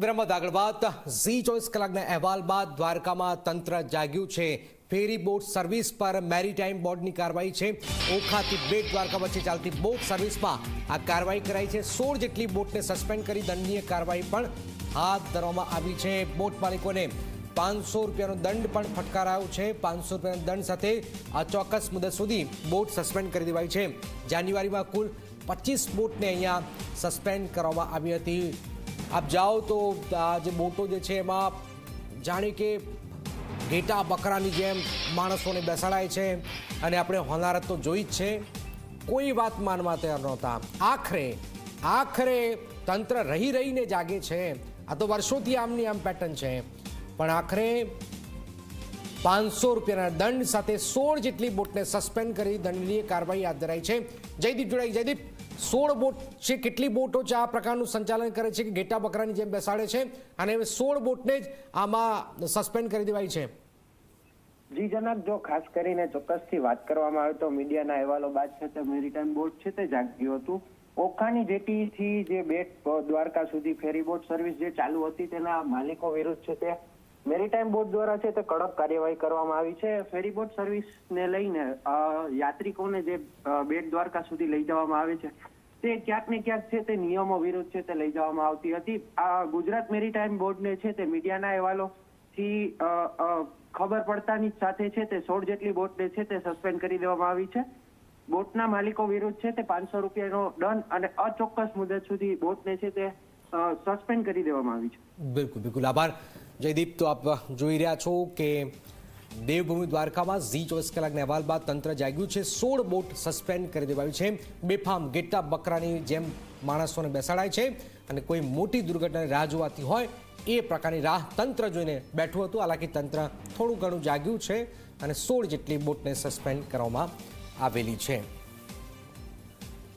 વિરામબાદ આગળ વાત. ઝી ચોવીસ કલાકના અહેવાલ બાદ દ્વારકામાં તંત્ર જાગ્યું છે. ફેરી બોટ સર્વિસ પર મેરીટાઈમ બોર્ડની કાર્યવાહી છે. ઓખાથી બેટ દ્વારકા વચ્ચે ચાલતી બોટ સર્વિસમાં આ કાર્યવાહી કરાઈ છે. સોળ જેટલી બોટને સસ્પેન્ડ કરી દંડનીય કાર્યવાહી પણ હાથ ધરવામાં આવી છે. બોટ માલિકોને પાંચસો રૂપિયાનો દંડ પણ ફટકારાયો છે. પાંચસો રૂપિયાના દંડ સાથે આ ચોક્કસ મુદત સુધી બોટ સસ્પેન્ડ કરી દેવાઈ છે. જાન્યુઆરીમાં કુલ પચીસ બોટને અહીંયા સસ્પેન્ડ કરવામાં આવી હતી. આપ જાઓ તો આ જે બોટો જે છે એમાં જાણે કે ઘેટા બકરાની જેમ માણસોને બેસાડાય છે અને આપણે હોનારત તો જોઈ જ છે. કોઈ વાત માનવા તૈયાર નહોતા. આખરે આખરે તંત્ર રહી રહીને જાગે છે. આ તો વર્ષોથી આમની આમ પેટર્ન છે. પણ આખરે પાંચસો રૂપિયાના દંડ સાથે સોળ જેટલી બોટને સસ્પેન્ડ કરી દંડનીય કાર્યવાહી હાથ ધરાઈ છે. જયદીપ જોડાઈ, જયદીપ, સોળ બોટ છે, કેટલી બોટો છે? આ પ્રકારનું સંચાલન કરે છે કે ઘેટા બકરાની જેમ બેસાડે છે અને હવે સોળ બોટને જ આમાં સસ્પેન્ડ કરી દેવાઈ છે. જી જનક જો ખાસ કરીને ચોક્કસથી વાત કરવામાં આવે તો મીડિયાના અહેવાલો બાદ છે તે મેરીટાઈમ બોટ છે તે જાગ્યું હતું. ઓખાની જેટીથી જે બેટ દ્વારકા સુધી ફેરી બોટ સર્વિસ જે ચાલુ હતી તેના માલિકો વિરુદ્ધ છે તે મેરીટાઈમ બોર્ડ દ્વારા છે તે કડક કાર્યવાહી કરવામાં આવી છે. ફેરી બોટ સર્વિસને લઈને યાત્રિકોને જે બેટ દ્વારકા સુધી લઈ જવામાં આવે છે, તે ક્યાંક ને ક્યાંક છે તે નિયમો વિરુદ્ધ છે તે લઈ જવામાં આવતી હતી. આ ગુજરાત મેરીટાઈમ બોર્ડને છે તે મીડિયાના અહેવાલો થી ખબર પડતાની સાથે છે તે સોળ જેટલી બોટને છે તે સસ્પેન્ડ કરી દેવામાં આવી છે. બોટના માલિકો વિરુદ્ધ છે તે પાંચસો રૂપિયાનો દંડ અને અચોક્કસ મુદત સુધી બોટને છે તે સસ્પેન્ડ કરી દેવામાં આવી છે. બિલકુલ બિલકુલ. આભાર. જયદીપ, તો આપ જોઈ રહ્યા છો કે દેવભૂમિ દ્વારકામાં ઝી ચોવીસ કલાકના અહેવાલ બાદ તંત્ર જાગ્યું છે. સોળ બોટ સસ્પેન્ડ કરી દેવાયું છે. બેફામ ગેટા બકરાની જેમ માણસોને બેસાડાય છે અને કોઈ મોટી દુર્ઘટનાની રાહ જોવાતી હોય એ પ્રકારની રાહ તંત્ર જોઈને બેઠું હતું. હાલાકી તંત્ર થોડું ઘણું જાગ્યું છે અને સોળ જેટલી બોટને સસ્પેન્ડ કરવામાં આવેલી છે.